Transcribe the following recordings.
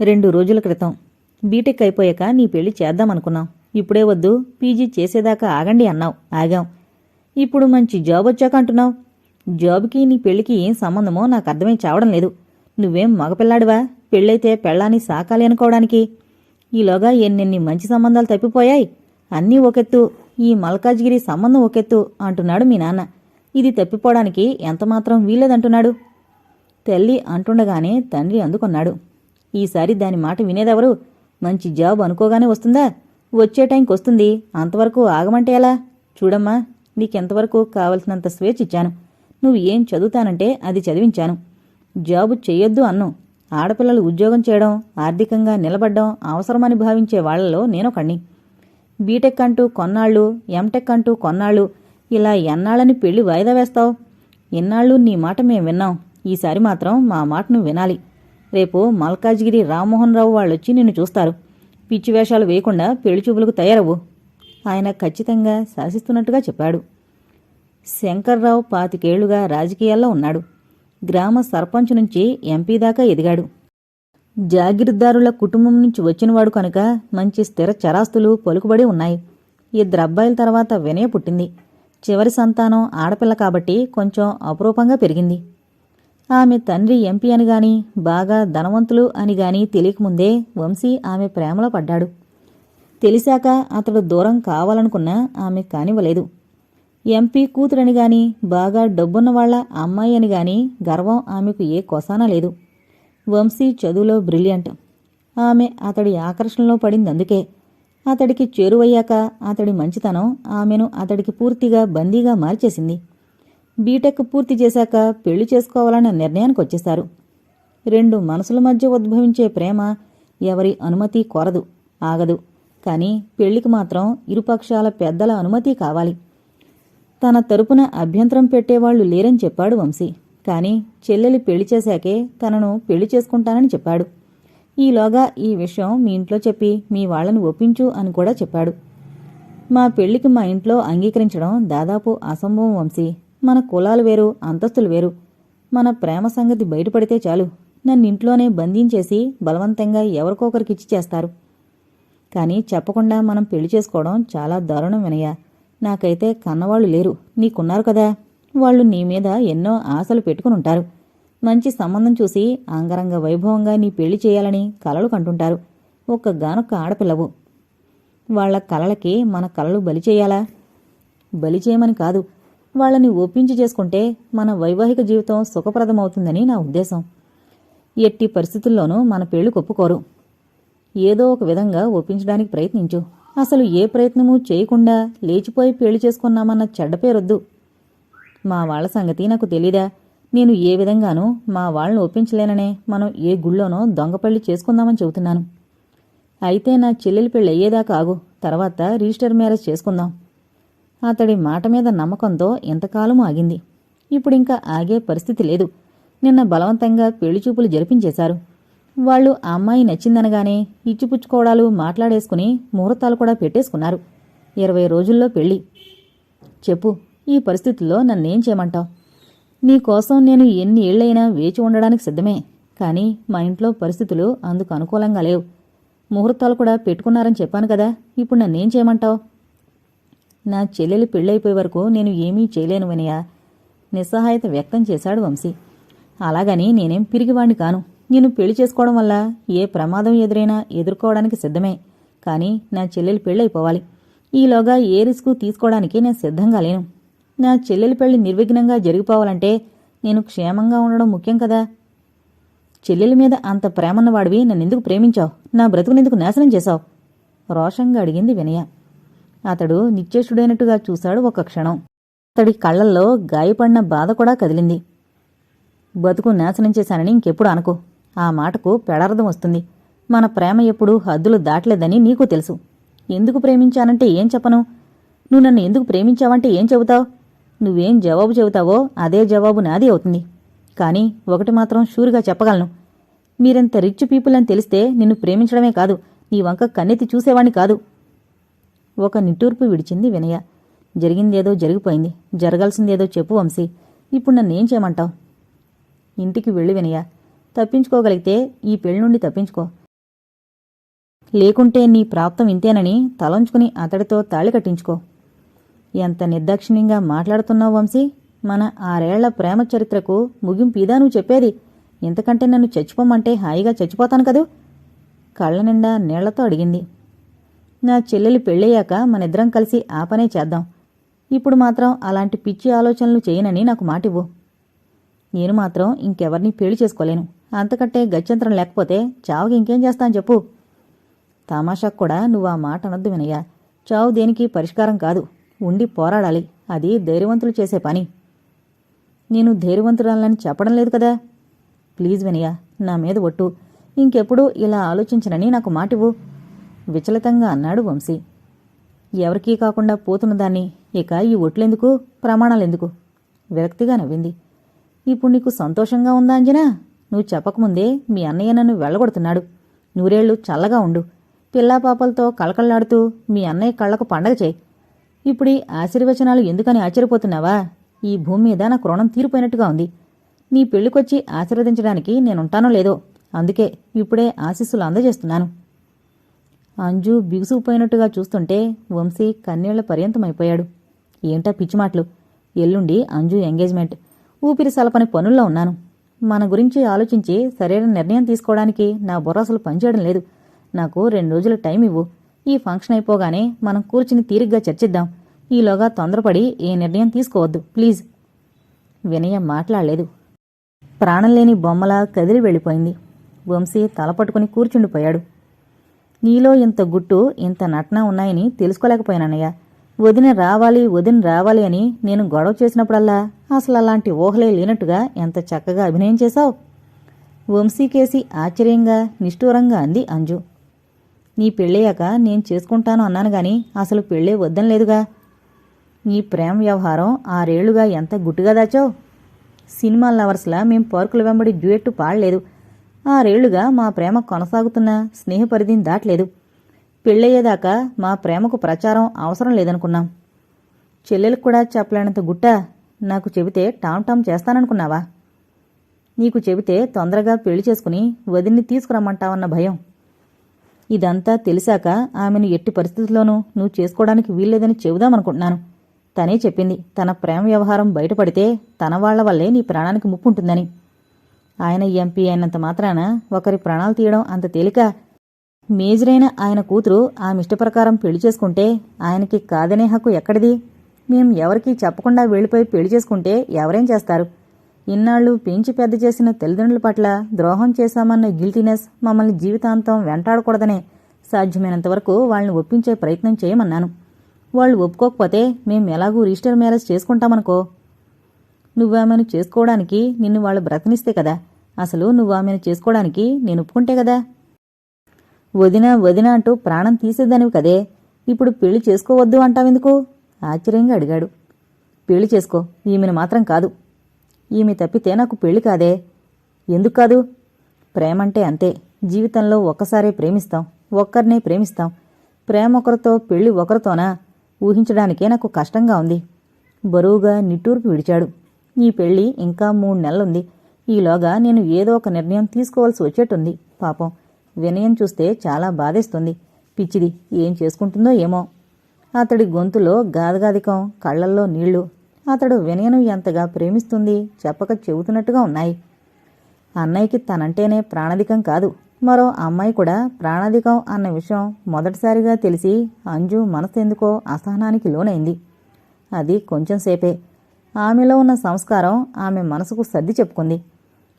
రెండు రోజుల క్రితం. బీటెక్ అయిపోయాక నీ పెళ్ళి చేద్దామనుకున్నాం. ఇప్పుడే వద్దు పీజీ చేసేదాకా ఆగండి అన్నావు. ఆగాం. ఇప్పుడు మంచి జాబ్ వచ్చాక అంటున్నావు. జాబ్కి నీ పెళ్ళికి ఏం సంబంధమో నాకు అర్థమై చావడం లేదు. నువ్వేం మగపిల్లాడివా? పెళ్ళైతే పెళ్ళాన్ని సాకాలి అనుకోవడానికి. ఈలోగా ఎన్నెన్ని మంచి సంబంధాలు తప్పిపోయాయి. అన్నీ ఒకెత్తు. ఈ మల్కాజ్గిరి సంబంధం ఒకెత్తు అంటున్నాడు మీ నాన్న. ఇది తప్పిపోవడానికి ఎంతమాత్రం వీలేదంటున్నాడు తల్లి అంటుండగానే తండ్రి అందుకున్నాడు. ఈసారి దాని మాట వినేదెవరు? మంచి జాబ్ అనుకోగానే వస్తుందా? వచ్చే టైంకి వస్తుంది. అంతవరకు ఆగమంటే ఎలా? చూడమ్మా నీకెంతవరకు కావలసినంత స్వేచ్ఛ ఇచ్చాను. నువ్వు ఏం చదువుతానంటే అది చదివించాను. జాబు చెయ్యొద్దు అన్ను. ఆడపిల్లలు ఉద్యోగం చేయడం ఆర్థికంగా నిలబడ్డం అవసరమని భావించే వాళ్ళలో నేనొకణ్ణి బీటెక్ అంటూ కొన్నాళ్ళు ఎంటెక్ అంటూ కొన్నాళ్ళు ఇలా ఎన్నాళ్ళని పెళ్ళి వాయిదా వేస్తావు? ఎన్నాళ్ళు నీ మాట మేం విన్నాం. ఈసారి మాత్రం మా మాట నువ్వు వినాలి. రేపు మల్కాజ్గిరి రామ్మోహన్ రావు వాళ్ళొచ్చి నిన్ను చూస్తారు. పిచ్చి వేషాలు వేయకుండా పెళ్ళి చూపులకు తయారవు ఆయన ఖచ్చితంగా శాసిస్తున్నట్టుగా చెప్పాడు. శంకర్రావు పాతికేళ్ళుగా రాజకీయాల్లో ఉన్నాడు. గ్రామ సర్పంచ్ నుంచి ఎంపీ దాకా ఎదిగాడు. జాగిరిదారుల కుటుంబం నుంచి వచ్చినవాడు కనుక మంచి స్థిర చరాస్తులు పలుకుబడి ఉన్నాయి. ఇద్దరు అబ్బాయిల తర్వాత వినయ పుట్టింది. చివరి సంతానం ఆడపిల్ల కాబట్టి కొంచెం అపురూపంగా పెరిగింది. ఆమె తండ్రి ఎంపీ అని గాని బాగా ధనవంతులు అని గాని తెలియకముందే వంశీ ఆమె ప్రేమలో పడ్డాడు. తెలిసాక అతడు దూరం కావాలనుకున్నా ఆమె కానివ్వలేదు. ఎంపీ కూతురని గాని బాగా డబ్బున్నవాళ్ళ అమ్మాయి అని గాని గర్వం ఆమెకు ఏ కొసానా లేదు. వంశీ చదువులో బ్రిలియంట్. ఆమె అతడి ఆకర్షణలో పడిందందుకే. అతడికి చేరువయ్యాక అతడి మంచితనం ఆమెను అతడికి పూర్తిగా బందీగా మార్చేసింది. బీటెక్ పూర్తి చేశాక పెళ్ళి చేసుకోవాలన్న నిర్ణయానికి వచ్చేశారు. రెండు మనసుల మధ్య ఉద్భవించే ప్రేమ ఎవరి అనుమతి కోరదు ఆగదు. కానీ పెళ్ళికి మాత్రం ఇరుపక్షాల పెద్దల అనుమతి కావాలి. తన తరపున అభ్యంతరం పెట్టేవాళ్ళు లేరని చెప్పాడు వంశీ. కాని చెల్లెలి పెళ్ళి చేశాకే తనను పెళ్ళి చేసుకుంటానని చెప్పాడు. ఈలోగా ఈ విషయం మీ ఇంట్లో చెప్పి మీ వాళ్ళని ఒప్పించు అని కూడా చెప్పాడు. మా పెళ్ళికి మా ఇంట్లో అంగీకరించడం దాదాపు అసంభవం వంశీ. మన కులాలు వేరు అంతస్తులు వేరు. మన ప్రేమ సంగతి బయటపడితే చాలు. నన్ను ఇంట్లోనే బంధించేసి బలవంతంగా ఎవరికొకరికిచ్చి చేస్తారు. కానీ చెప్పకుండా మనం పెళ్ళి చేసుకోవడం చాలా దారుణం వినయ నాకైతే కన్నవాళ్ళు లేరు. నీకున్నారు కదా. వాళ్ళు నీ మీద ఎన్నో ఆశలు పెట్టుకుని ఉంటారు. మంచి సంబంధం చూసి అంగరంగ వైభవంగా నీ పెళ్ళి చేయాలని కలలు కంటుంటారు. ఒక్క గానొక్క ఆడపిల్లవు. వాళ్ళ కలలకి మన కలలు బలి చేయాలా? బలి చేయమని కాదు. వాళ్ళని ఒప్పించి చేసుకుంటే మన వైవాహిక జీవితం సుఖప్రదమవుతుందని నా ఉద్దేశం. ఎట్టి పరిస్థితుల్లోనూ మన పెళ్ళి ఒప్పుకోరు. ఏదో ఒక విధంగా ఒప్పించడానికి ప్రయత్నించు. అసలు ఏ ప్రయత్నమూ చేయకుండా లేచిపోయి పెళ్ళి చేసుకున్నామన్న చెడ్డ పేరొద్దు. మా వాళ్ళ సంగతి నాకు తెలీదా? నేను ఏ విధంగానూ మా వాళ్ళని ఒప్పించలేననే మనం ఏ గుళ్ళోనో దొంగ పెళ్ళి చేసుకుందామని చెబుతున్నాను. అయితే నా చెల్లెలి పెళ్ళి అయ్యేదాకా ఆగు. తర్వాత రిజిస్టర్ మ్యారేజ్ చేసుకుందాం. అతడి మాట మీద నమ్మకంతో ఎంతకాలం ఆగింది. ఇప్పుడింకా ఆగే పరిస్థితి లేదు. నిన్న బలవంతంగా పెళ్ళి చూపులు జరిపించేశారు. వాళ్ళు ఆ అమ్మాయి నచ్చిందనగానే ఇచ్చిపుచ్చుకోవడాలు మాట్లాడేసుకుని ముహూర్తాలు కూడా పెట్టేసుకున్నారు. ఇరవై రోజుల్లో పెళ్ళి చెప్పు ఈ పరిస్థితుల్లో నన్నేం చేయమంటావు? నీకోసం నేను ఎన్ని ఏళ్ళైనా వేచి ఉండడానికి సిద్ధమే. కానీ మా ఇంట్లో పరిస్థితులు అందుకు అనుకూలంగా లేవు. ముహూర్తాలు కూడా పెట్టుకున్నారని చెప్పాను కదా ఇప్పుడు నన్నేం చేయమంటావు? నా చెల్లెలు పెళ్ళైపోయే వరకు నేను ఏమీ చేయలేను వినయ. నిస్సహాయత వ్యక్తం చేశాడు వంశీ. అలాగని నేనేం పిరిగివాణ్ణి కాను. నేను పెళ్ళి చేసుకోవడం వల్ల ఏ ప్రమాదం ఎదురైనా ఎదుర్కోవడానికి సిద్ధమే. కానీ నా చెల్లెలు పెళ్ళైపోవాలి. ఈలోగా ఏ రిస్కు తీసుకోవడానికి నేను సిద్ధంగా లేను. నా చెల్లెలి పెళ్ళి నిర్విఘ్నంగా జరిగిపోవాలంటే నేను క్షేమంగా ఉండడం ముఖ్యం కదా. చెల్లెలి మీద అంత ప్రేమన్నవాడివి నన్నెందుకు ప్రేమించావు? నా బ్రతుకునెందుకు నాశనం చేశావు? రోషంగా అడిగింది వినయ. అతడు నిశ్చేష్టుడైనట్టుగా చూశాడు ఒక క్షణం. అతడి కళ్ళల్లో గాయపడిన బాధ కూడా కదిలింది. బతుకు నాశనం చేశానని ఇంకెప్పుడు అనుకో. ఆ మాటకు పెడార్థం వస్తుంది. మన ప్రేమ ఎప్పుడు హద్దులు దాటలేదని నీకు తెలుసు. ఎందుకు ప్రేమించానంటే ఏం చెప్పను? నువ్వు నన్ను ఎందుకు ప్రేమించావంటే ఏం చెబుతావు? నువ్వేం జవాబు చెబుతావో అదే జవాబు నాది అవుతుంది. కానీ ఒకటి మాత్రం షూరుగా చెప్పగలను. మీరంత రిచ్ పీపుల్ అని తెలిస్తే నిన్ను ప్రేమించడమే కాదు. నీ వంక కన్నెత్తి చూసేవాణ్ణి కాదు. ఒక నిట్టూర్పు విడిచింది వినయ. జరిగిందేదో జరిగిపోయింది. జరగాల్సిందేదో చెప్పు వంశీ. ఇప్పుడు నన్నేం చేయమంటావు? ఇంటికి వెళ్ళి వినయ. తప్పించుకోగలిగితే ఈ పెళ్ళి నుండి తప్పించుకో. లేకుంటే నీ ప్రాప్తం ఇంతేనని తలంచుకుని అతడితో తాళి కట్టించుకో. ఎంత నిర్దాక్షిణ్యంగా మాట్లాడుతున్నావు వంశీ? మన ఆరేళ్ళ ప్రేమ చరిత్రకు ముగింపు ఇదా నువ్వు చెప్పేది? ఇంతకంటే నన్ను చచ్చిపోమంటే హాయిగా చచ్చిపోతాను కదూ? కళ్ళ నిండా నీళ్ళతో అడిగింది. నా చెల్లెలి పెళ్ళయ్యాక మనిద్దరం కలిసి ఆ పనే చేద్దాం. ఇప్పుడు మాత్రం అలాంటి పిచ్చి ఆలోచనలు చేయనని నాకు మాటివ్వు. నేను మాత్రం ఇంకెవరిని పెళ్ళి చేసుకోలేను. అంతకంటే గత్యంతరం లేకపోతే చావుకి ఇంకేం చేస్తాను చెప్పు. తమాషాకు కూడా నువ్వు ఆ మాట అనొద్దు వినయ్య. చావు దేనికి పరిష్కారం కాదు. ఉండి పోరాడాలి. అది ధైర్యవంతులు చేసే పని. నేను ధైర్యవంతురాలని చెప్పడం లేదు కదా? ప్లీజ్ వినయ్య నా మీద ఒట్టు. ఇంకెప్పుడు ఇలా ఆలోచించనని నాకు మాటివ్వు. విచలితంగా అన్నాడు వంశీ. ఎవరికీ కాకుండా పోతున్న దాన్ని ఇక ఈ ఒట్లెందుకు ప్రమాణాలెందుకు? విరక్తిగా నవ్వింది. ఇప్పుడు నీకు సంతోషంగా ఉందా అంజనా? నువ్వు చెప్పకముందే మీ అన్నయ్య నన్ను వెళ్ళగొడుతున్నాడు. నూరేళ్ళు చల్లగా ఉండు. పిల్లా పాపలతో కళకళలాడుతూ మీ అన్నయ్య కళ్ళకు పండగ చేయి. ఇప్పుడు ఈ ఆశీర్వచనాలు ఎందుకని ఆశ్చర్యపోతున్నావా? ఈ భూమి మీద నాకు రుణం తీరిపోయినట్టుగా ఉంది. నీ పెళ్ళికొచ్చి ఆశీర్వదించడానికి నేనుంటానో లేదో? అందుకే ఇప్పుడే ఆశీస్సులు అందజేస్తున్నాను. అంజు బిగుసుకుపోయినట్టుగా చూస్తుంటే వంశీ కన్నీళ్ళ పర్యంతమైపోయాడు. ఏంటా పిచ్చి మాటలు ఎల్లుండి అంజు ఎంగేజ్మెంట్. ఊపిరి సలపని పనుల్లో ఉన్నాను. మన గురించి ఆలోచించి సరైన నిర్ణయం తీసుకోవడానికి నా బుర్ర అసలు పనిచేయడం లేదు. నాకు రెండు రోజుల టైం ఇవ్వు. ఈ ఫంక్షన్ అయిపోగానే మనం కూర్చుని తీరిగ్గా చర్చిద్దాం. ఈలోగా తొందరపడి ఏ నిర్ణయం తీసుకోవద్దు ప్లీజ్. వినయ మాట్లాడలేదు. ప్రాణం లేని బొమ్మలా కదిలి వెళ్ళిపోయింది. వంశీ తలపట్టుకుని కూర్చుండిపోయాడు. నీలో ఇంత గుట్టు ఇంత నటన ఉన్నాయని తెలుసుకోలేకపోయానన్నయ్య వదిన రావాలి వదిన రావాలి అని నేను గొడవ చేసినప్పుడల్లా అసలు అలాంటి ఊహలే లేనట్టుగా ఎంత చక్కగా అభినయం చేశావు? వంశీకేసి ఆశ్చర్యంగా నిష్ఠూరంగా అంది అంజు. నీ పెళ్ళయ్యాక నేను చేసుకుంటాను అన్నాను గాని అసలు పెళ్ళే వద్దని లేదుగా. నీ ప్రేమ వ్యవహారం ఆరేళ్ళుగా ఎంత గుట్టుగా దాచావు? సినిమా లవర్స్లా మేం పార్కుల వెంబడి డ్యూయెట్టు పాడలేదు. ఆరేళ్ళుగా మా ప్రేమ కొనసాగుతున్న స్నేహపరిధిని దాటలేదు. పెళ్ళయ్యేదాకా మా ప్రేమకు ప్రచారం అవసరం లేదనుకున్నాం. చెల్లెలకు కూడా చెప్పలేనంత గుట్ట నాకు చెబితే టామ్ టామ్ చేస్తాననుకున్నావా? నీకు చెబితే తొందరగా పెళ్ళి చేసుకుని వదిన్ని తీసుకురమ్మంటావన్న భయం. ఇదంతా తెలిసాక ఆమెను ఎట్టి పరిస్థితుల్లోనూ నువ్వు చేసుకోవడానికి వీల్లేదని చెబుదామనుకుంటున్నాను. తనే చెప్పింది. తన ప్రేమ వ్యవహారం బయటపడితే తన వాళ్ళ వల్లే నీ ప్రాణానికి ముప్పు ఉంటుందని. ఆయన ఎంపీ అయినంత మాత్రాన ఒకరి ప్రాణాలు తీయడం అంత తేలిక? మేజరైన ఆయన కూతురు ఆమె ఇష్టప్రకారం పెళ్ళి చేసుకుంటే ఆయనకి కాదనే హక్కు ఎక్కడిది? మేం ఎవరికీ చెప్పకుండా వెళ్ళిపోయి పెళ్ళి చేసుకుంటే ఎవరేం చేస్తారు? ఇన్నాళ్ళు పెంచి పెద్ద చేసిన తల్లిదండ్రుల పట్ల ద్రోహం చేశామన్న గిల్టీనెస్ మమ్మల్ని జీవితాంతం వెంటాడకూడదనే సాధ్యమైనంత వరకు వాళ్ళని ఒప్పించే ప్రయత్నం చేయమన్నాను. వాళ్ళు ఒప్పుకోకపోతే మేం ఎలాగూ రిజిస్టర్ మ్యారేజ్ చేసుకుంటామనుకో నువ్వామెను చేసుకోవడానికి నిన్ను వాళ్ళు బ్రతనిస్తే కదా? అసలు నువ్వు ఆమెను చేసుకోవడానికి నేను ఒప్పుకుంటే కదా? వదిన వదిన అంటూ ప్రాణం తీసేదానివి కదే. ఇప్పుడు పెళ్ళి చేసుకోవద్దు అంటావెందుకు? ఆశ్చర్యంగా అడిగాడు. పెళ్ళి చేసుకో ఈమెను మాత్రం కాదు. ఈమె తప్పితే నాకు పెళ్ళి కాదే. ఎందుకు కాదు? ప్రేమంటే అంతే. జీవితంలో ఒక్కసారే ప్రేమిస్తాం ఒక్కరినే ప్రేమిస్తాం. ప్రేమ ఒకరితో పెళ్ళి ఒకరితోనా? ఊహించడానికే నాకు కష్టంగా ఉంది. బరువుగా నిట్టూర్పు విడిచాడు. ఈ పెళ్ళి ఇంకా మూడు నెలలుంది. ఈలోగా నేను ఏదో ఒక నిర్ణయం తీసుకోవాల్సి వచ్చేటుంది పాపం వినయం చూస్తే చాలా బాధేస్తుంది. పిచ్చిది ఏం చేసుకుంటుందో ఏమో. అతడి గొంతులో గాదగాదికం కళ్ళల్లో నీళ్ళు. అతడు వినయను ఎంతగా ప్రేమిస్తుంది చెప్పక చెబుతున్నట్టుగా ఉన్నాయి. అన్నయ్యకి తనంటేనే ప్రాణాధికం కాదు. మరో అమ్మాయి కూడా ప్రాణాధికం అన్న విషయం మొదటిసారిగా తెలిసి అంజు మనసు ఎందుకో అసహనానికి లోనైంది. అది కొంచెంసేపే ఆమెలో ఉన్న సంస్కారం ఆమె మనసుకు సర్ది చెప్పుకుంది.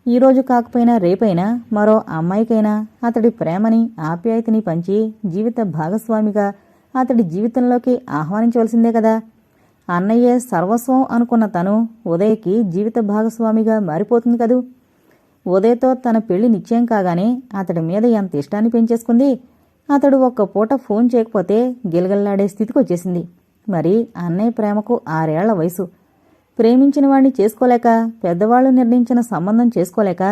ఈరోజు కాకపోయినా రేపైనా మరో అమ్మాయికైనా అతడి ప్రేమని ఆప్యాయతని పంచి జీవిత భాగస్వామిగా అతడి జీవితంలోకి ఆహ్వానించవలసిందే కదా. అన్నయ్యే సర్వస్వం అనుకున్న తను ఉదయ్కి జీవిత భాగస్వామిగా మారిపోతుంది కదూ? ఉదయ్తో తన పెళ్ళి నిశ్చయం కాగానే అతడి మీద ఎంత ఇష్టాన్ని పెంచేసుకుంది? అతడు ఒక్క పూట ఫోన్ చేయకపోతే గిలగల్లాడే స్థితికి వచ్చేసింది మరి అన్నయ్య ప్రేమకు ఆరేళ్ళ వయసు. ప్రేమించిన వాణ్ణి చేసుకోలేక పెద్దవాళ్ళు నిర్ణయించిన సంబంధం చేసుకోలేక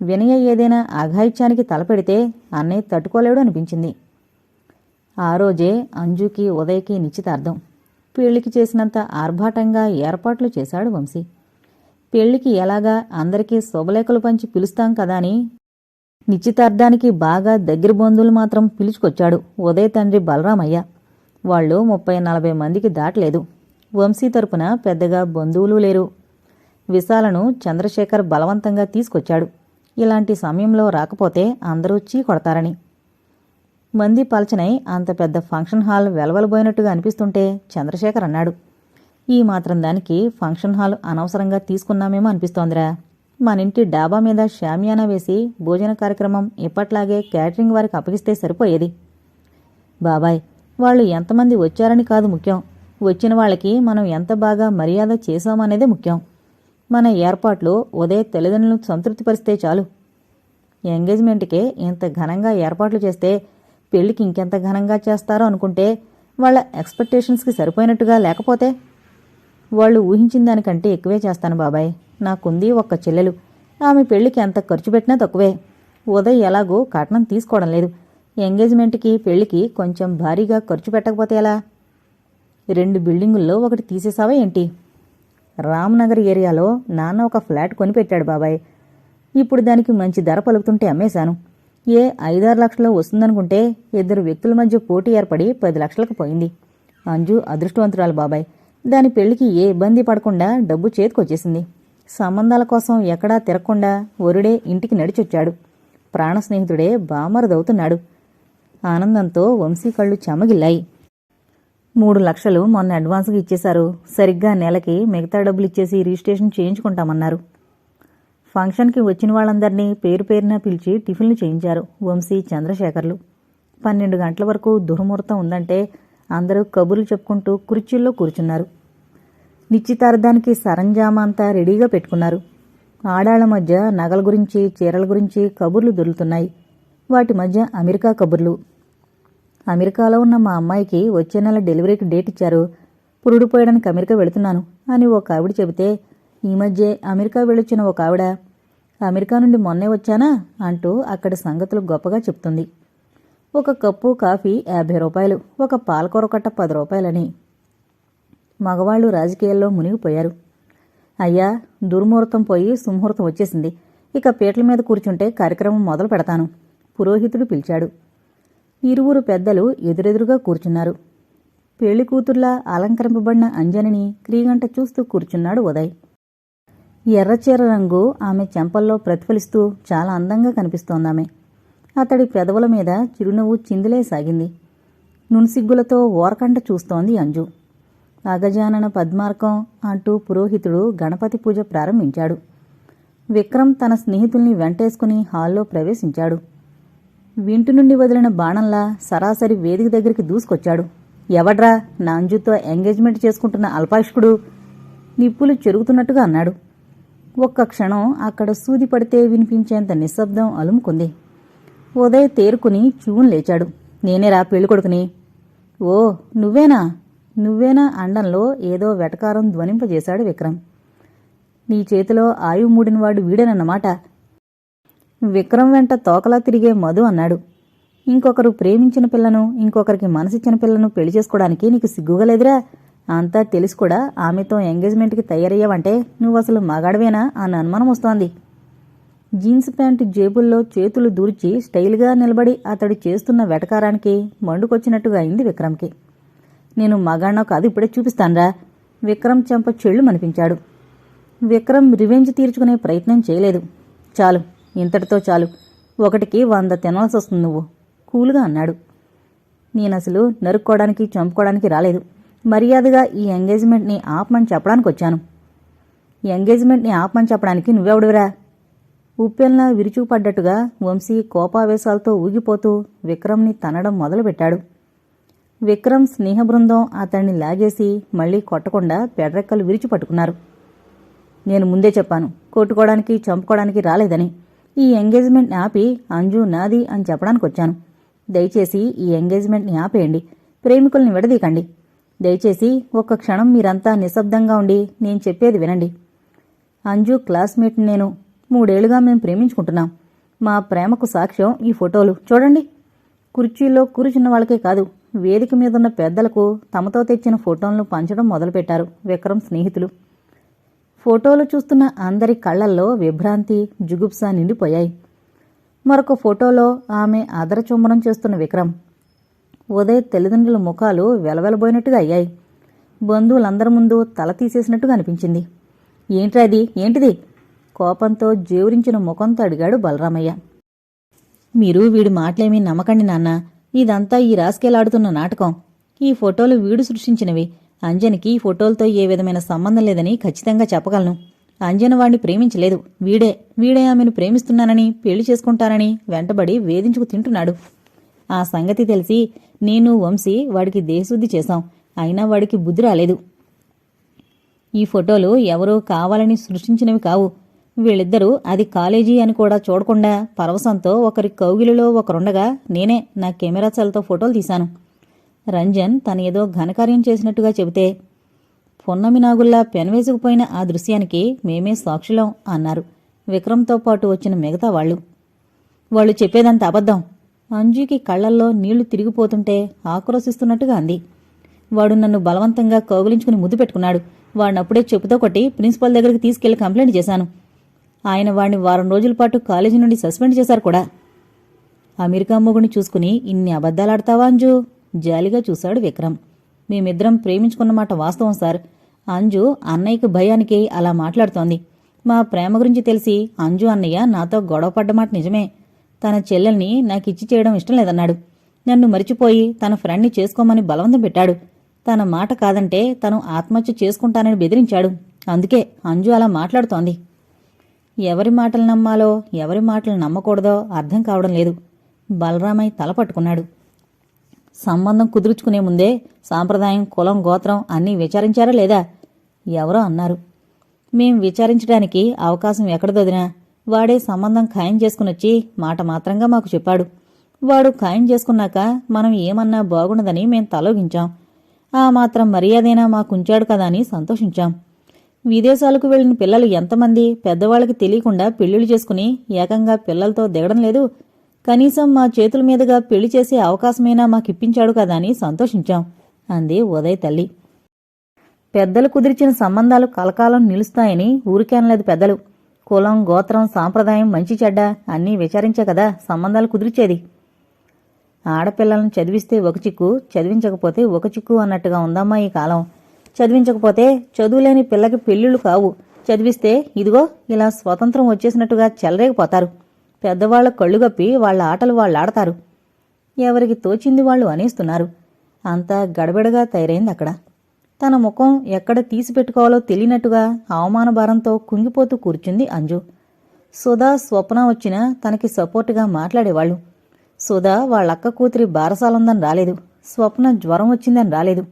వినయ ఏదైనా అఘాయిత్యానికి తలపెడితే అన్నయ్య తట్టుకోలేడు అనిపించింది. ఆ రోజే అంజుకి ఉదయ్కి నిశ్చితార్థం. పెళ్ళికి చేసినంత ఆర్భాటంగా ఏర్పాట్లు చేశాడు వంశీ. పెళ్ళికి ఎలాగా అందరికీ శుభలేఖలు పంచి పిలుస్తాం కదా అని నిశ్చితార్థానికి బాగా దగ్గర బంధువులు మాత్రం పిలుచుకొచ్చాడు ఉదయ తండ్రి బలరామయ్య. వాళ్ళు ముప్పై నలభై మందికి దాటలేదు. వంశీ తరపున పెద్దగా బంధువులు లేరు. విశాలను చంద్రశేఖర్ బలవంతంగా తీసుకొచ్చాడు. ఇలాంటి సమయంలో రాకపోతే అందరూ చీ కొడతారని. మంది పలచనై అంత పెద్ద ఫంక్షన్ హాల్ వెలవలబోయినట్టుగా అనిపిస్తుంటే చంద్రశేఖర్ అన్నాడు. ఈ మాత్రం దానికి ఫంక్షన్ హాల్ అనవసరంగా తీసుకున్నామేమో అనిపిస్తోందిరా. మన ఇంటి డాబా మీద షామియానా వేసి భోజన కార్యక్రమం ఇప్పట్లాగే క్యాటరింగ్ వారికి అప్పగిస్తే సరిపోయేది. బాబాయ్ వాళ్ళు ఎంతమంది వచ్చారని కాదు ముఖ్యం. వచ్చిన వాళ్ళకి మనం ఎంత బాగా మర్యాద చేశామనేదే ముఖ్యం. మన ఏర్పాట్లు ఉదయ తల్లిదండ్రులను సంతృప్తిపరిస్తే చాలు. ఎంగేజ్మెంట్కే ఇంత ఘనంగా ఏర్పాట్లు చేస్తే పెళ్ళికి ఇంకెంత ఘనంగా చేస్తారో అనుకుంటే వాళ్ళ ఎక్స్పెక్టేషన్స్కి సరిపోయినట్టుగా లేకపోతే? వాళ్ళు ఊహించిన దానికంటే ఎక్కువే చేస్తాను బాబాయ్. నాకుంది ఒక్క చెల్లెలు. ఆమె పెళ్ళికి ఎంత ఖర్చు పెట్టినా తక్కువే. ఉదయ్ ఎలాగో కట్నం తీసుకోవడం లేదు. ఎంగేజ్మెంట్కి పెళ్ళికి కొంచెం భారీగా ఖర్చు పెట్టకపోతే ఎలా? రెండు బిల్డింగుల్లో ఒకటి తీసేసావా ఏంటి? రామ్నగర్ ఏరియాలో నాన్న ఒక ఫ్లాట్ కొనిపెట్టాడు బాబాయ్. ఇప్పుడు దానికి మంచి ధర పలుకుతుంటే అమ్మేశాను. ఏ ఐదారు లక్షలు వస్తుందనుకుంటే ఇద్దరు వ్యక్తుల మధ్య పోటీ ఏర్పడి పది లక్షలకు పోయింది. అంజు అదృష్టవంతురాలు బాబాయ్. దాని పెళ్ళికి ఏ ఇబ్బంది పడకుండా డబ్బు చేతికొచ్చేసింది. సంబంధాల కోసం ఎక్కడా తిరగకుండా ఒరుడే ఇంటికి నడిచొచ్చాడు. ప్రాణ స్నేహితుడే బామరదవుతున్నాడు ఆనందంతో వంశీ కళ్ళు చెమగిల్లాయి. మూడు లక్షలు మొన్న అడ్వాన్స్గా ఇచ్చేశారు. సరిగ్గా నెలకి మిగతా డబ్బులు ఇచ్చేసి రిజిస్ట్రేషన్ చేయించుకుంటామన్నారు. ఫంక్షన్కి వచ్చిన వాళ్ళందరినీ పేరు పేరున పిలిచి టిఫిన్లు చేయించారు వంశీ చంద్రశేఖర్లు. పన్నెండు గంటల వరకు దుర్ముహూర్తం ఉందంటే అందరూ కబుర్లు చెప్పుకుంటూ కుర్చీల్లో కూర్చున్నారు. నిశ్చితార్థానికి సరంజామా అంతా రెడీగా పెట్టుకున్నారు. ఆడాళ్ళ మధ్య నగల గురించి చీరల గురించి కబుర్లు దొరుకుతున్నాయి. వాటి మధ్య అమెరికా కబుర్లు. అమెరికాలో ఉన్న మా అమ్మాయికి వచ్చే నెల డెలివరీకి డేట్ ఇచ్చారు. పురుడు పోయడానికి అమెరికా వెళుతున్నాను అని ఒక ఆవిడ చెబితే ఈ మధ్య అమెరికా వెళ్ళొచ్చిన ఒక ఆవిడ అమెరికా నుండి మొన్నే వచ్చానా? అంటూ అక్కడి సంగతులు గొప్పగా చెప్తుంది. ఒక కప్పు కాఫీ యాభై రూపాయలు ఒక పాలకూర కట్ట పది రూపాయలని. మగవాళ్ళు రాజకీయాల్లో మునిగిపోయారు. అయ్యా దుర్ముహూర్తం పోయి సుముహూర్తం వచ్చేసింది. ఇక పీటల మీద కూర్చుంటే కార్యక్రమం మొదలు పెడతాను పురోహితుడు పిలిచాడు. ఇరువురు పెద్దలు ఎదురెదురుగా కూర్చున్నారు. పెళ్ళి కూతుర్లా అలంకరింపబడిన అంజనిని క్రీగంట చూస్తూ కూర్చున్నాడు ఉదయ్. ఎర్రచీర రంగు ఆమె చెంపల్లో ప్రతిఫలిస్తూ చాలా అందంగా కనిపిస్తోందామె. అతడి పెదవుల మీద చిరునవ్వు చిందులే సాగింది. నున్సిగ్గులతో ఓరకంట చూస్తోంది అంజు. అగజానన పద్మార్కం అంటూ పురోహితుడు గణపతి పూజ ప్రారంభించాడు. విక్రమ్ తన స్నేహితుల్ని వెంటేసుకుని హాల్లో ప్రవేశించాడు. వింటి నుండి వదిలిన బాణంలా సరాసరి వేదిక దగ్గరికి దూసుకొచ్చాడు. ఎవడ్రా నా అంజుతో ఎంగేజ్మెంట్ చేసుకుంటున్న అల్పాయుష్కుడు? నిప్పులు చెరుగుతున్నట్టుగా అన్నాడు. ఒక్క క్షణం అక్కడ సూది పడితే వినిపించేంత నిశ్శబ్దం అలుముకుంది. ఉదయ్ తేరుకుని చూన్ లేచాడు. నేనేరా పెళ్ళికొడుకుని ఓ నువ్వేనా? నువ్వేనా అండంలో ఏదో వెటకారం ధ్వనింపజేశాడు విక్రమ్. నీ చేతిలో ఆయువు మూడినవాడు వీడేనన్నమాట. విక్రమ్ వెంట తోకలా తిరిగే మధు అన్నాడు. ఇంకొకరు ప్రేమించిన పిల్లను ఇంకొకరికి మనసిచ్చిన పిల్లను పెళ్ళి చేసుకోవడానికి నీకు సిగ్గుగా లేదురా? అంతా తెలిసి కూడా ఆమెతో ఎంగేజ్మెంట్కి తయారయ్యావంటే నువ్వు అసలు మగాడవేనా అని అనుమానం వస్తోంది. జీన్స్ ప్యాంటు జేబుల్లో చేతులు దూర్చి స్టైల్గా నిలబడి అతడు చేస్తున్న వెటకారానికి మండుకొచ్చినట్టుగా అయింది విక్రమ్కి. నేను మగాణ్ణో కాదు ఇప్పుడే చూపిస్తాన్రా విక్రమ్ చెంప చెళ్ళు మనిపించాడు. విక్రమ్ రివెంజ్ తీర్చుకునే ప్రయత్నం చేయలేదు. చాలు ఇంతటితో చాలు. ఒకటికి వంద తినాల్సి వస్తుంది నువ్వు. కూలుగా అన్నాడు. నేను అసలు నరుక్కోవడానికి చంపుకోవడానికి రాలేదు. మర్యాదగా ఈ ఎంగేజ్మెంట్ని ఆపమని చెప్పడానికి వచ్చాను. ఎంగేజ్మెంట్ని ఆపమని చెప్పడానికి నువ్వెవడురా ఉప్పెల్లా విరుచుకుపడ్డట్టుగా వంశీ కోపావేశాలతో ఊగిపోతూ విక్రమ్ని తనడం మొదలుపెట్టాడు. విక్రమ్ స్నేహ బృందం అతన్ని లాగేసి మళ్ళీ కొట్టకుండా పెడ్రెక్కలు విరిచి పట్టుకున్నారు నేను ముందే చెప్పాను కొట్టుకోవడానికి చంపుకోవడానికి రాలేదని. ఈ ఎంగేజ్మెంట్ని ఆపి అంజు నాది అని చెప్పడానికి వచ్చాను. దయచేసి ఈ ఎంగేజ్మెంట్ని ఆపేయండి. ప్రేమికుల్ని విడదీకండి దయచేసి ఒక్క క్షణం మీరంతా నిశ్శబ్దంగా ఉండి నేను చెప్పేది వినండి. అంజు క్లాస్మేట్ నేను మూడేళ్ళుగా మేము ప్రేమించుకుంటున్నాం. మా ప్రేమకు సాక్ష్యం ఈ ఫోటోలు. చూడండి. కుర్చీలో కూర్చున్న వాళ్ళకే కాదు వేదిక మీదున్న పెద్దలకు తమతో తెచ్చిన ఫోటోలను పంచడం మొదలుపెట్టారు విక్రమ్ స్నేహితులు. ఫోటోలు చూస్తున్న అందరి కళ్ళల్లో విభ్రాంతి జుగుప్స నిండిపోయాయి. మరొక ఫోటోలో ఆమె ఆదరచుంబనం చేస్తున్న విక్రమ్. ఉదయ్ తల్లిదండ్రుల ముఖాలు వెలవెలబోయినట్టుగా అయ్యాయి. బంధువులందరి ముందు తల తీసేసినట్టుగా అనిపించింది. ఏంట్రా అది ఏంటిది? కోపంతో జేవురించిన ముఖంతో అడిగాడు బలరామయ్య. మీరు వీడి మాటలేమీ నమ్మకండి నాన్న. ఇదంతా ఈ రాసుకెళ్ళాడుతున్న నాటకం. ఈ ఫోటోలు వీడు సృష్టించినవి. అంజనికి ఈ ఫోటోలతో ఏ విధమైన సంబంధం లేదని ఖచ్చితంగా చెప్పగలను. అంజన వాణ్ణి ప్రేమించలేదు. వీడే వీడే ఆమెను ప్రేమిస్తున్నానని పెళ్ళి చేసుకుంటానని వెంటబడి వేధించుకు తింటున్నాడు. ఆ సంగతి తెలిసి నేను వంశీ వాడికి దేశశుద్ధి చేశాం. అయినా వాడికి బుద్ధి రాలేదు. ఈ ఫోటోలు ఎవరో కావాలని సృష్టించినవి కావు. వీళ్ళిద్దరూ అది కాలేజీ అని కూడా చూడకుండా పరవశంతో ఒకరి కౌగిలిలో ఒకరుండగా నేనే నా కెమెరా సెల్తో ఫోటోలు తీశాను. రంజన్ తను ఏదో ఘనకార్యం చేసినట్టుగా చెబితే పొన్నమి నాగుల్లా పెనవేసుకుపోయిన ఆ దృశ్యానికి మేమే సాక్షులం అన్నారు విక్రమ్తో పాటు వచ్చిన మిగతా వాళ్ళు. వాళ్ళు చెప్పేదంత అబద్ధం. అంజుకి కళ్ళల్లో నీళ్ళు తిరిగిపోతుంటే ఆక్రోశిస్తున్నట్టుగా అంది. వాడు నన్ను బలవంతంగా కౌగిలించుకుని ముద్దు పెట్టుకున్నాడు. వాడినప్పుడే చెప్పుతో కొట్టి ప్రిన్సిపల్ దగ్గరికి తీసుకెళ్ళి కంప్లైంట్ చేశాను. ఆయన వాడిని వారం రోజుల పాటు కాలేజీ నుండి సస్పెండ్ చేశారు కూడా. అమెరికా మొగుడిని చూసుకుని ఇన్ని అబద్ధాలాడతావా అంజు? జాలిగా చూశాడు విక్రమ్. మేమిద్దరం ప్రేమించుకున్నమాట వాస్తవం సార్. అంజు అన్నయ్యకి భయానికి అలా మాట్లాడుతోంది. మా ప్రేమ గురించి తెలిసి అంజు అన్నయ్య నాతో గొడవపడ్డమాట నిజమే. తన చెల్లెల్ని నాకిచ్చి చేయడం ఇష్టం లేదన్నాడు. నన్ను మరిచిపోయి తన ఫ్రెండ్ని చేసుకోమని బలవంతం పెట్టాడు. తన మాట కాదంటే తను ఆత్మహత్య చేసుకుంటానని బెదిరించాడు. అందుకే అంజు అలా మాట్లాడుతోంది. ఎవరి మాటలు నమ్మాలో ఎవరి మాటలు నమ్మకూడదో అర్థం కావడం లేదు. బలరామయ్య తల పట్టుకున్నాడు. సంబంధం కుదుర్చుకునే ముందే సాంప్రదాయం కులం గోత్రం అన్నీ విచారించారా లేదా? ఎవరో అన్నారు. మేం విచారించడానికి అవకాశం ఎక్కడదొదినా వాడే సంబంధం ఖాయం చేసుకునొచ్చి మాట మాత్రంగా మాకు చెప్పాడు. వాడు ఖాయం చేసుకున్నాక మనం ఏమన్నా బాగుండదని మేం తలోగించాం. ఆ మాత్రం మర్యాదైనా మాకుంచాడు కదా అని సంతోషించాం. విదేశాలకు వెళ్ళిన పిల్లలు ఎంతమంది పెద్దవాళ్ళకి తెలియకుండా పెళ్ళిళ్ళు చేసుకుని ఏకంగా పిల్లలతో దిగడం లేదు. కనీసం మా చేతుల మీదుగా పెళ్ళి చేసే అవకాశమైనా మాకిప్పించాడు కదా అని సంతోషించాం అంది ఉదయ్ తల్లి. పెద్దలు కుదిర్చిన సంబంధాలు కలకాలం నిలుస్తాయని ఊరికేనలేదు పెద్దలు. కులం గోత్రం సాంప్రదాయం మంచి చెడ్డ అన్నీ విచారించే కదా సంబంధాలు కుదిర్చేది. ఆడపిల్లలను చదివిస్తే ఒక చిక్కు చదివించకపోతే ఒక చిక్కు అన్నట్టుగా ఉందమ్మా ఈ కాలం. చదివించకపోతే చదువులేని పిల్లకి పెళ్ళిళ్ళు కావు. చదివిస్తే ఇదిగో ఇలా స్వతంత్రం వచ్చేసినట్టుగా చెలరేగిపోతారు. పెద్దవాళ్ళ కళ్ళు గప్పి వాళ్ళ ఆటలు వాళ్ళు ఆడతారు. ఎవరికి తోచింది వాళ్ళు అనేస్తున్నారు. అంతా గడబిడగా తయారైంది అక్కడ. తన ముఖం ఎక్కడ తీసిపెట్టుకోవాలో తెలియనట్టుగా అవమాన భారంతో కుంగిపోతూ కూర్చుంది అంజు. సుధా స్వప్న వచ్చినా తనకి సపోర్టుగా మాట్లాడేవాళ్ళు. సుధా వాళ్ళక్క కూతురి బారసాలందని రాలేదు. స్వప్న జ్వరం వచ్చిందని రాలేదు.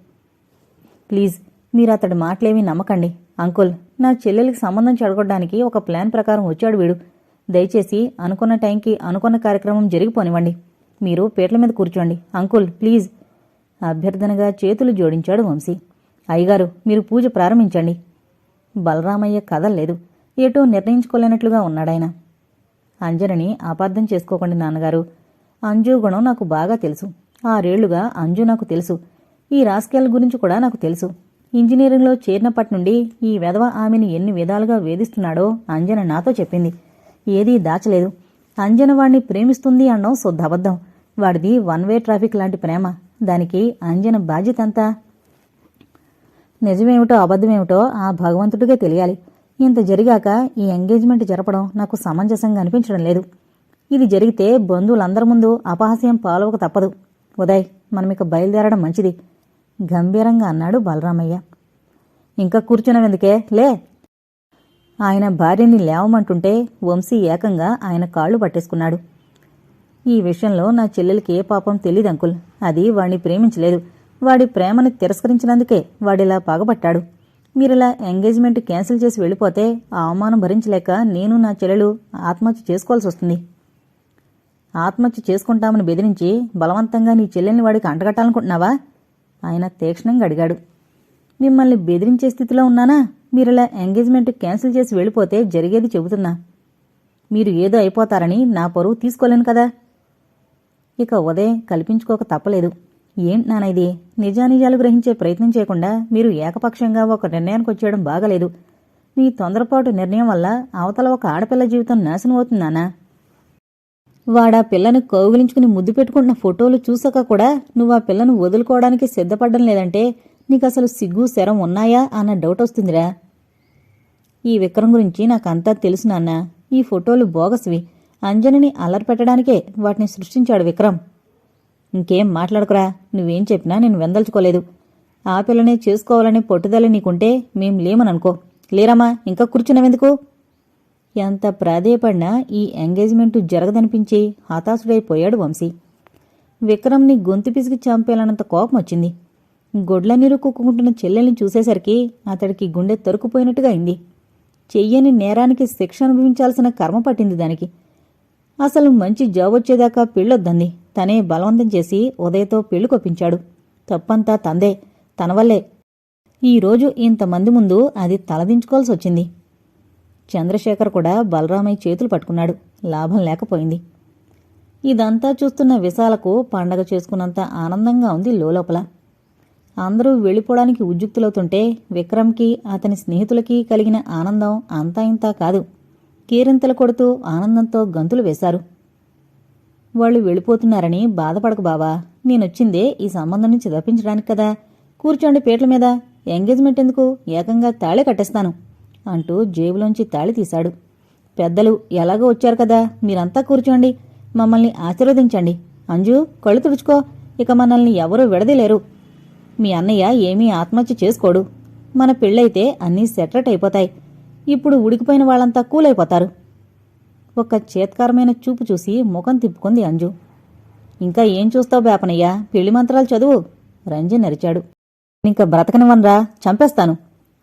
ప్లీజ్ మీరు అతడి మాటలేమీ నమ్మకండి. అంకుల్ నా చెల్లెలికి సంబంధం చెడగొట్టడానికి ఒక ప్లాన్ ప్రకారం వచ్చాడు వీడు. దయచేసి అనుకున్న టైంకి అనుకున్న కార్యక్రమం జరిగిపోనివ్వండి. మీరు పీటల మీద కూర్చోండి. Uncle please. అభ్యర్థనగా చేతులు జోడించాడు వంశీ. అయ్యగారు మీరు పూజ ప్రారంభించండి. బలరామయ్య కదల్లేదు. ఏటో నిర్ణయించుకోలేనట్లుగా ఉన్నాడాయన. అంజనని అపార్థం చేసుకోకండి నాన్నగారు. అంజు గుణం నాకు బాగా తెలుసు. ఆరేళ్ళుగా అంజు నాకు తెలుసు. ఈ రాస్కెల్ గురించి కూడా నాకు తెలుసు. ఇంజనీరింగ్లో చేరినప్పటి నుండి ఈ వెధవ ఆమెను ఎన్ని విధాలుగా వేధిస్తున్నాడో అంజన నాతో చెప్పింది. ఏదీ దాచలేదు. అంజన వాణ్ణి ప్రేమిస్తుంది అనడం శుద్ధబద్ధం వాడిది వన్ వే ట్రాఫిక్ లాంటి ప్రేమ. దానికి అంజన బాధ్యత అంతా నిజమేమిటో అబద్ధమేమిటో ఆ భగవంతుడిగా తెలియాలి. ఇంత జరిగాక ఈ ఎంగేజ్మెంట్ జరపడం నాకు సమంజసంగా అనిపించడం లేదు. ఇది జరిగితే బంధువులందరి ముందు అపహాస్యం పాలవక తప్పదు. ఉదయ్ మనమిక బయలుదేరడం మంచిది. గంభీరంగా అన్నాడు బలరామయ్య. ఇంకా కూర్చున్నవెందుకే? లే ఆయన భార్యని లేవమంటుంటే వంశీ ఏకంగా ఆయన కాళ్ళు పట్టేసుకున్నాడు. ఈ విషయంలో నా చెల్లెలకి ఏ పాపం తెలీదు అంకుల్. అది వాణ్ణి ప్రేమించలేదు. వాడి ప్రేమని తిరస్కరించినందుకే వాడిలా పగబట్టాడు మీరిలా ఎంగేజ్మెంట్ క్యాన్సిల్ చేసి వెళ్ళిపోతే ఆ అవమానం భరించలేక నేను నా చెల్లెలు ఆత్మహత్య చేసుకోవాల్సి వస్తుంది. ఆత్మహత్య చేసుకుంటామని బెదిరించి బలవంతంగా నీ చెల్లెల్ని వాడికి అంటగట్టాలనుకుంటున్నావా? ఆయన తీక్షణంగా అడిగాడు. మిమ్మల్ని బెదిరించే స్థితిలో ఉన్నానా? మీరిలా ఎంగేజ్మెంట్ క్యాన్సిల్ చేసి వెళ్ళిపోతే జరిగేది చెబుతున్నా. మీరు ఏదో అయిపోతారని నా పరువు తీసుకోలేను కదా. ఇక ఉదయం కల్పించుకోక తప్పలేదు. ఏంటి నానైది నిజానిజాలు గ్రహించే ప్రయత్నం చేయకుండా మీరు ఏకపక్షంగా ఒక నిర్ణయానికి వచ్చేయడం బాగలేదు. మీ తొందరపాటు నిర్ణయం వల్ల అవతల ఒక ఆడపిల్ల జీవితం నాశనం అవుతుందానా వాడా పిల్లను కౌగిలించుకుని ముద్దు పెట్టుకుంటున్న ఫోటోలు చూసాక కూడా నువ్వు ఆ పిల్లను వదులుకోవడానికి సిద్ధపడడం లేదంటే నీకు అసలు సిగ్గు శరం ఉన్నాయా? అన్న డౌట్ వస్తుందిరా. ఈ విక్రమ్ గురించి నాకంతా తెలుసు నాన్న. ఈ ఫోటోలు బోగస్వి. అంజనిని అల్లరిపెట్టడానికే వాటిని సృష్టించాడు విక్రమ్. ఇంకేం మాట్లాడకురా. నువ్వేం చెప్పినా నేను వెందల్చుకోలేదు. ఆ పిల్లనే చేసుకోవాలనే పట్టుదల నీకుంటే మేం లేమననుకో. లేరమ్మా ఇంకా కూర్చున్నావెందుకు? ఎంత ప్రాధేయపడినా ఈ ఎంగేజ్మెంట్ జరగదనిపించి హతాశుడైపోయాడు వంశీ. విక్రమ్ని గొంతు పిసికి చంపేయాలన్నంత కోపం వచ్చింది గొడ్ల నీరు కుక్కుంటున్న చెల్లెల్ని చూసేసరికి అతడికి గుండె తరుకుపోయినట్టుగా అయింది. చెయ్యని నేరానికి శిక్ష అనుభవించాల్సిన కర్మ పట్టింది దానికి. అసలు మంచి జాబ్ వచ్చేదాకా పెళ్ళొద్దంది. తనే బలవంతం చేసి ఉదయతో పెళ్ళి కొప్పించాడు. తప్పంతా తందే తన వల్లే. ఈరోజు ఇంతమంది ముందు అది తలదించుకోవాల్సి వచ్చింది. చంద్రశేఖర్ కూడా బలరామయ్య చేతులు పట్టుకున్నాడు. లాభం లేకపోయింది. ఇదంతా చూస్తున్న విశాలకు పండగ చేసుకున్నంత ఆనందంగా ఉంది లోలోపల. అందరూ వెళ్ళిపోవడానికి ఉద్యుక్తులవుతుంటే విక్రమ్కి అతని స్నేహితులకి కలిగిన ఆనందం అంతా ఇంతా కాదు. కీరింతలు కొడుతూ ఆనందంతో గంతులు వేశారు. వాళ్ళు వెళ్ళిపోతున్నారని బాధపడకు బావా. నేనొచ్చిందే ఈ సంబంధం నుంచి తప్పించడానికి కదా. కూర్చోండి పీటల మీద. ఎంగేజ్మెంట్ ఎందుకు? ఏకంగా తాళి కట్టేస్తాను అంటూ జేబులోంచి తాళి తీశాడు. పెద్దలు ఎలాగో వచ్చారు కదా. మీరంతా కూర్చోండి. మమ్మల్ని ఆశీర్వదించండి. అంజు కళ్ళు తుడుచుకో. ఇక మనల్ని ఎవరూ విడదీలేరు మీ అన్నయ్య ఏమీ ఆత్మహత్య చేసుకోడు. మన పెళ్ళైతే అన్నీ సెటరేట్ అయిపోతాయి. ఇప్పుడు ఉడికిపోయిన వాళ్ళంతా కూలైపోతారు. ఒక చేత్కారమైన చూపు చూసి ముఖం తిప్పుకుంది అంజు. ఇంకా ఏం చూస్తావు బేపనయ్య పెళ్ళి మంత్రాలు చదువు. రంజన్ నరిచాడు. ఇంకా బ్రతకనివనరా చంపేస్తాను.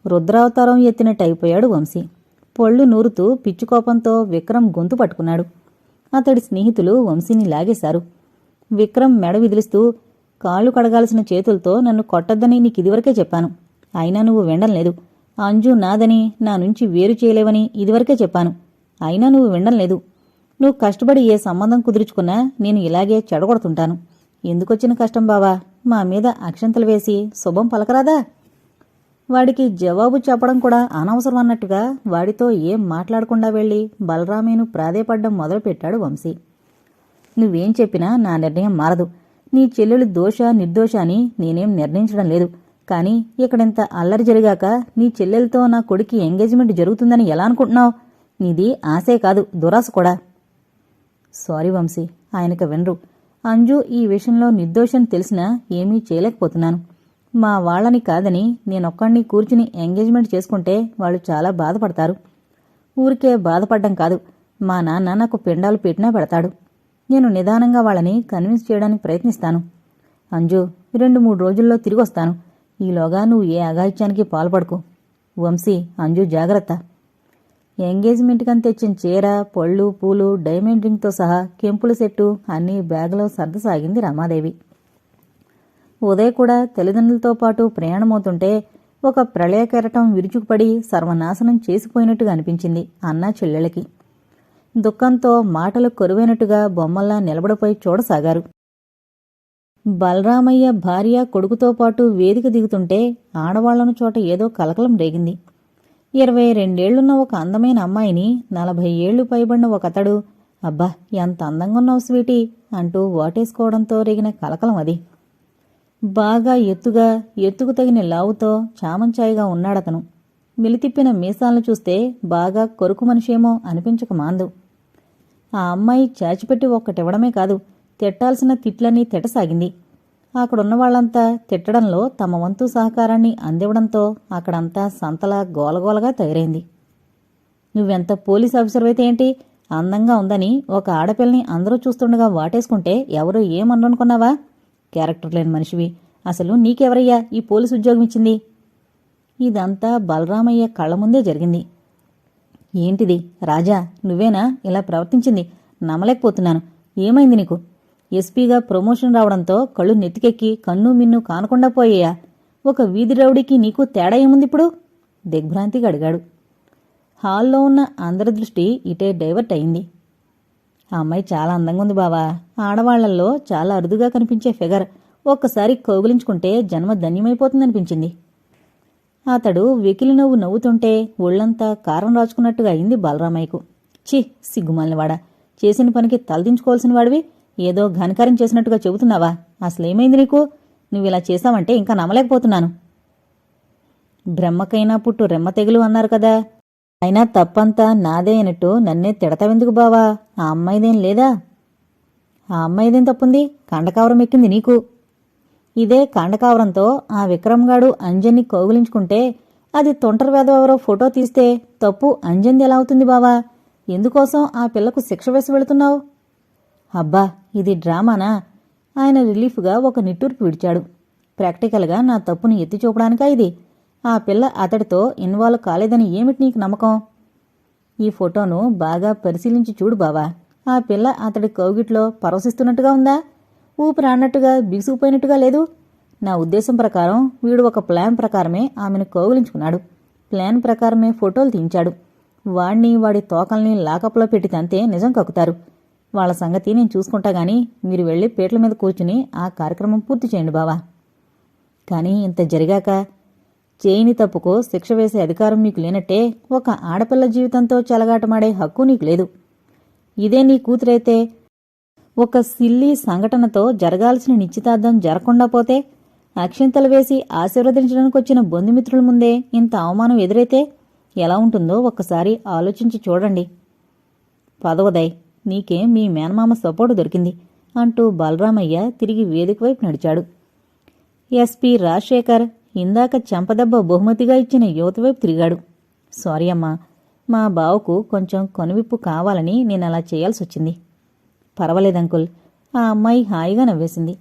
రుద్రావతారం ఎత్తినట్టు అయిపోయాడు వంశీ. పొళ్ళు నూరుతూ పిచ్చుకోపంతో విక్రమ్ గొంతు పట్టుకున్నాడు. అతడి స్నేహితులు వంశీని లాగేశారు. విక్రమ్ మెడ విదిలిస్తూ కాళ్ళు కడగాల్సిన చేతులతో నన్ను కొట్టొద్దని నీకు ఇదివరకే చెప్పాను. అయినా నువ్వు వినడం అంజు నాదని నా నుంచి వేరు చేయలేవని ఇదివరకే చెప్పాను. అయినా నువ్వు వినడం నువ్వు కష్టపడి ఏ సంబంధం కుదుర్చుకున్నా నేను ఇలాగే చెడగొడుతుంటాను. ఎందుకొచ్చిన కష్టం బావా? మా మీద అక్షంతలు వేసి శుభం పలకరాదా? వాడికి జవాబు చెప్పడం కూడా అనవసరం అన్నట్టుగా వాడితో ఏం మాట్లాడకుండా వెళ్ళి బలరామేను ప్రాధేయపడ్డం మొదలుపెట్టాడు వంశీ. నువ్వేం చెప్పినా నా నిర్ణయం మారదు. నీ చెల్లెలు దోష నిర్దోష అని నేనేం నిర్ణయించడం లేదు. కానీ ఇక్కడింత అల్లరి జరిగాక నీ చెల్లెలతో నా కొడుకి ఎంగేజ్మెంట్ జరుగుతుందని ఎలా అనుకుంటున్నావు? నీది ఆశే కాదు దురాశ కూడా. సారీ వంశీ ఆయనకు వినరు. అంజు ఈ విషయంలో నిర్దోషం తెలిసినా ఏమీ చేయలేకపోతున్నాను. మా వాళ్ళని కాదని నేనొక్కడిని కూర్చుని ఎంగేజ్మెంట్ చేసుకుంటే వాళ్ళు చాలా బాధపడతారు. ఊరికే బాధపడ్డం కాదు. మా నాన్న నాకు పిండాలు పెట్టినా పెడతాడు. నేను నిదానంగా వాళ్ళని కన్విన్స్ చేయడానికి ప్రయత్నిస్తాను. అంజు రెండు మూడు రోజుల్లో తిరిగొస్తాను. ఈలోగా నువ్వు ఏ అఘాయిత్యానికి పాల్పడకు. వంశీ అంజు జాగ్రత్త. ఎంగేజ్మెంట్కని తెచ్చిన చీర పళ్ళు పూలు డైమండ్ రింగ్తో సహా కెంపుల సెట్టు అన్నీ బ్యాగులో సర్దసాగింది రమాదేవి. ఉదయ్ కూడా తల్లిదండ్రులతో పాటు ప్రయాణమవుతుంటే ఒక ప్రళయ కెరటం విరుచుకుపడి సర్వనాశనం చేసిపోయినట్టుగా అనిపించింది అన్నా చెల్లెళ్ళకి. దుఃఖంతో మాటలు కొరువైనట్టుగా బొమ్మల్లా నిలబడిపోయి చూడసాగారు. బలరామయ్య భార్య కొడుకుతో పాటు వేదిక దిగుతుంటే ఆడవాళ్ళను చోట ఏదో కలకలం రేగింది. ఇరవై రెండేళ్ళున్న ఒక అందమైన అమ్మాయిని నలభై ఏళ్ళు పైబడిన ఒక అతడు అబ్బా ఎంత అందంగా ఉన్నావు స్వీటీ అంటూ వాటేసుకోవడంతో రేగిన కలకలం అది. బాగా ఎత్తుగా ఎత్తుకు తగిన లావుతో చామంచాయిగా ఉన్నాడతను. మిలితిప్పిన మీసాలను చూస్తే బాగా కొరుకు మనిషేమో అనిపించక మాందు. ఆ అమ్మాయి చాచిపెట్టి ఒక్కటివ్వడమే కాదు తిట్టాల్సిన తిట్లన్నీ తిట్టసాగింది. అక్కడున్న వాళ్ళంతా తిట్టడంలో తమ వంతు సహకారాన్ని అందివ్వడంతో అక్కడంతా సంతలా గోలగోలగా తయారైంది. నువ్వెంత పోలీస్ ఆఫీసర్ అయితే ఏంటి? అందంగా ఉందని ఒక ఆడపిల్లని అందరూ చూస్తుండగా వాటేసుకుంటే ఎవరూ ఏమన్ననుకున్నావా క్యారెక్టర్ లేని మనిషివి. అసలు నీకెవరయ్యా ఈ పోలీసు ఉద్యోగం ఇచ్చింది ఇదంతా బలరామయ్య కళ్ళ ముందే జరిగింది. ఏంటిది? రాజా నువ్వేనా ఇలా ప్రవర్తించింది? నమ్మలేకపోతున్నాను. ఏమైంది నీకు? ఎస్పీగా ప్రమోషన్ రావడంతో కళ్ళు నెత్తికెక్కి కన్ను మిన్ను కానకుండా పోయాయా? ఒక వీధి రౌడీకి నీకు తేడా ఏముంది ఇప్పుడు? దిగ్భ్రాంతిగా అడిగాడు. హాల్లో ఉన్న అందరి దృష్టి ఇటే డైవర్ట్ అయింది. ఆ అమ్మాయి చాలా అందంగా ఉంది బావా. ఆడవాళ్ళల్లో చాలా అరుదుగా కనిపించే ఫిగర్. ఒక్కసారి కౌగిలించుకుంటే జన్మ ధన్యమైపోతుందనిపించింది. అతడు వెకిలి నవ్వు నవ్వుతుంటే ఒళ్ళంతా కారం రాచుకున్నట్టుగా అయింది బలరామయ్యకు. ఛీ సిగ్గుమాలినవాడా. చేసిన పనికి తలదించుకోవాల్సిన వాడివి. ఏదో ఘనకారం చేసినట్టుగా చెబుతున్నావా? అసలేమైంది నీకు? నువ్వు ఇలా చేశావంటే ఇంకా నమ్మలేకపోతున్నాను. బ్రహ్మకైనా పుట్టు రెమ్మ తెగులు అన్నారు కదా. అయినా తప్పంతా నాదే అయినట్టు నన్నే తిడతావెందుకు బావా? ఆ అమ్మాయిదేం లేదా? ఆ అమ్మాయిదేం తప్పుంది? కండకావరం ఎక్కింది నీకు. ఇదే కాండకావరంతో ఆ విక్రమ్గాడు అంజన్ని కౌగులించుకుంటే అది తొంటరి వేదవెవరో ఫోటో తీస్తే తప్పు అంజన్ది ఎలా అవుతుంది బావా? ఎందుకోసం ఆ పిల్లకు శిక్ష వేసి వెళుతున్నావు? అబ్బా ఇది డ్రామానా? ఆయన రిలీఫ్గా ఒక నిట్టూర్పు విడిచాడు. ప్రాక్టికల్గా నా తప్పుని ఎత్తి చూపడానికా ఇది? ఆ పిల్ల అతడితో ఇన్వాల్వ్ కాలేదని ఏమిటి నీకు నమ్మకం? ఈ ఫోటోను బాగా పరిశీలించి చూడు బావా. ఆ పిల్ల అతడి కౌగిట్లో పరవశిస్తున్నట్టుగా ఉందా? ఊపిరి అన్నట్టుగా బిగుసుకుపోయినట్టుగా లేదు. నా ఉద్దేశం ప్రకారం వీడు ఒక ప్లాన్ ప్రకారమే ఆమెను కౌగిలించుకున్నాడు. ప్లాన్ ప్రకారమే ఫోటోలు తీయించాడు. వాణ్ణి వాడి తోకల్ని లాకప్లో పెట్టి తంతే నిజం కక్కుతారు. వాళ్ళ సంగతి నేను చూసుకుంటా గాని మీరు వెళ్ళి పీటల మీద కూర్చుని ఆ కార్యక్రమం పూర్తి చేయండి బావా. కానీ ఇంత జరిగాక చేయని తప్పుకో శిక్ష వేసే అధికారం మీకు లేనట్టే ఒక ఆడపిల్ల జీవితంతో చెలగాటమాడే హక్కు నీకు లేదు. ఇదే నీ కూతురైతే ఒక సిల్లీ సంఘటనతో జరగాల్సిన నిశ్చితార్థం జరగకుండా పోతే అక్షింతలు వేసి ఆశీర్వదించడానికి వచ్చిన బంధుమిత్రుల ముందే ఇంత అవమానం ఎదురైతే ఎలా ఉంటుందో ఒక్కసారి ఆలోచించి చూడండి. పదవదయ్ నీకేం మీ మేనమామ సపోర్టు దొరికింది అంటూ బలరామయ్య తిరిగి వేదిక వైపు నడిచాడు. ఎస్పీ రాజశేఖర్ ఇందాక చెంపదెబ్బ బహుమతిగా ఇచ్చిన యువత వైపు తిరిగాడు. సారీ అమ్మా మా బావకు కొంచెం కొనువిప్పు కావాలని నేను అలా చేయాల్సి వచ్చింది పర్వాలేదు అంకుల్. ఆ అమ్మాయి హాయిగా నవ్వేసింది.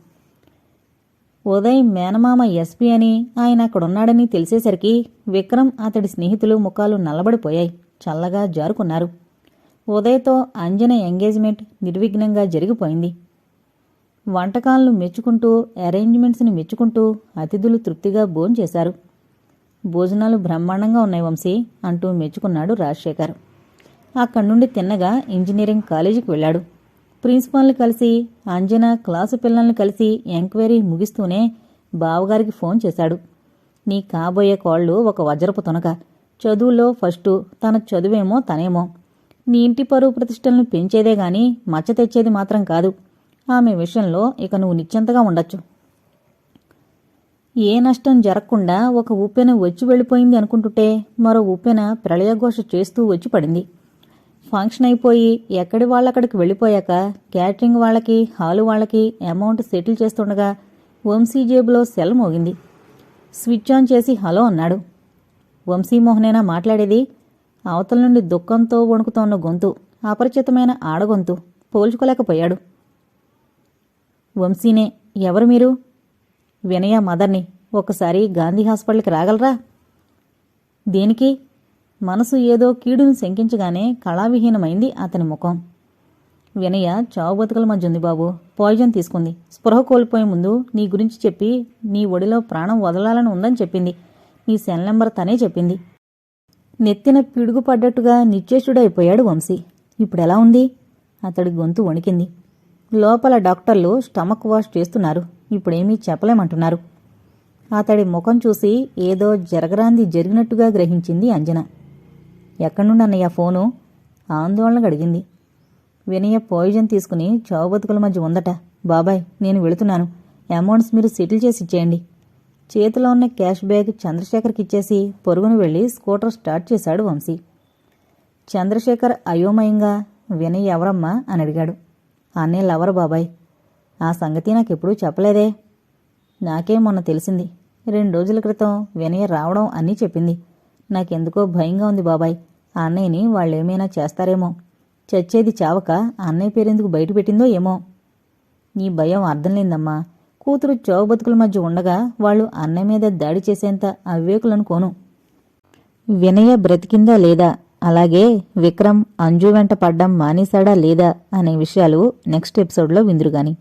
ఉదయ్ మేనమామ ఎస్పీ అని ఆయన అక్కడున్నాడని తెలిసేసరికి విక్రమ్ అతడి స్నేహితులు ముఖాలు నల్లబడిపోయాయి. చల్లగా జారుకున్నారు. ఉదయ్తో అంజన ఎంగేజ్మెంట్ నిర్విఘ్నంగా జరిగిపోయింది. వంటకాలను మెచ్చుకుంటూ అరేంజ్మెంట్స్ని మెచ్చుకుంటూ అతిథులు తృప్తిగా భోంచేశారు భోజనాలు బ్రహ్మాండంగా ఉన్నాయి వంశీ అంటూ మెచ్చుకున్నాడు రాజశేఖర్. అక్కడి నుండి తిన్నగా ఇంజనీరింగ్ కాలేజీకి వెళ్ళాడు. ప్రిన్సిపాల్ని కలిసి అంజన క్లాసు పిల్లల్ని కలిసి ఎంక్వైరీ ముగిస్తూనే బావగారికి ఫోన్ చేశాడు. నీ కాబోయే కోళ్ళు ఒక వజ్రపు తునక. చదువులో ఫస్టు తన చదువేమో తనేమో. నీ ఇంటి పరువు ప్రతిష్టలను పెంచేదే గాని మచ్చ తెచ్చేది మాత్రం కాదు. ఆమె విషయంలో ఇక నువ్వు నిశ్చింతగా ఉండొచ్చు. ఏ నష్టం జరగకుండా ఒక ఉప్పెన వచ్చి వెళ్ళిపోయింది అనుకుంటుంటే మరో ఉప్పెన ప్రళయఘోష చేస్తూ వచ్చి పడింది. ఫంక్షన్ అయిపోయి ఎక్కడి వాళ్ళక్కడికి వెళ్ళిపోయాక క్యాటరింగ్ వాళ్ళకి హాలు వాళ్ళకి అమౌంట్ సెటిల్ చేస్తుండగా వంశీ జేబులో సెల్ మోగింది. స్విచ్ ఆన్ చేసి హలో అన్నాడు. వంశీమోహనేనా మాట్లాడేది? అవతల నుండి దుఃఖంతో వణుకుతోన్న గొంతు అపరిచితమైన ఆడగొంతు పోల్చుకోలేకపోయాడు. వంశీనే ఎవరు మీరు? వినయ మదర్ని. ఒకసారి గాంధీ హాస్పిటల్కి రాగలరా? దేనికి? మనసు ఏదో కీడును శంకించగానే కళావిహీనమైంది అతని ముఖం. వినయ చావు బతుకుల మధ్య ఉంది బాబు. పాయిజన్ తీసుకుంది. స్పృహ కోల్పోయే ముందు నీ గురించి చెప్పి నీ ఒడిలో ప్రాణం వదలాలని ఉందని చెప్పింది. నీ సెల్ నెంబర్ తనే చెప్పింది. నెత్తిన పిడుగు పడ్డట్టుగా నిశ్చేషుడైపోయాడు వంశీ. ఇప్పుడెలా ఉంది? అతడి గొంతు వణికింది. లోపల డాక్టర్లు స్టమక్ వాష్ చేస్తున్నారు. ఇప్పుడేమీ చెప్పలేమంటున్నారు. అతడి ముఖం చూసి ఏదో జరగరాంది జరిగినట్టుగా గ్రహించింది అంజన. ఎక్కడి నుండి అన్నయ్య ఫోను? ఆందోళనగా అడిగింది. వినయ పాయిజన్ తీసుకుని చావు బతుకుల మధ్య ఉందట. బాబాయ్ నేను వెళుతున్నాను. అమౌంట్స్ మీరు సెటిల్ చేసి ఇచ్చేయండి. చేతిలో ఉన్న క్యాష్ బ్యాగ్ చంద్రశేఖర్కి ఇచ్చేసి పొరుగును వెళ్ళి స్కూటర్ స్టార్ట్ చేశాడు వంశీ. చంద్రశేఖర్ అయోమయంగా వినయ్ ఎవరమ్మా అని అడిగాడు. అన్నే లవరు బాబాయ్ ఆ సంగతి నాకెప్పుడూ చెప్పలేదే. నాకే మొన్న తెలిసింది. రెండు రోజుల క్రితం వినయ రావడం అన్నీ చెప్పింది. నాకెందుకో భయంగా ఉంది బాబాయ్. ఆ అన్నయ్యని వాళ్ళేమైనా చేస్తారేమో. చచ్చేది చావక అన్నయ్య పేరెందుకు బయటపెట్టిందో ఏమో. నీ భయం అర్థం లేదమ్మా. కూతురు చావు బతుకుల మధ్య ఉండగా వాళ్ళు అన్నయ్య మీద దాడి చేసేంత అవివేకులనుకోను వినయ బ్రతికిందా లేదా? అలాగే విక్రమ్ అంజు వెంట పడ్డం మానేశాడా లేదా? అనే విషయాలు నెక్స్ట్ ఎపిసోడ్లో విందురుగాని.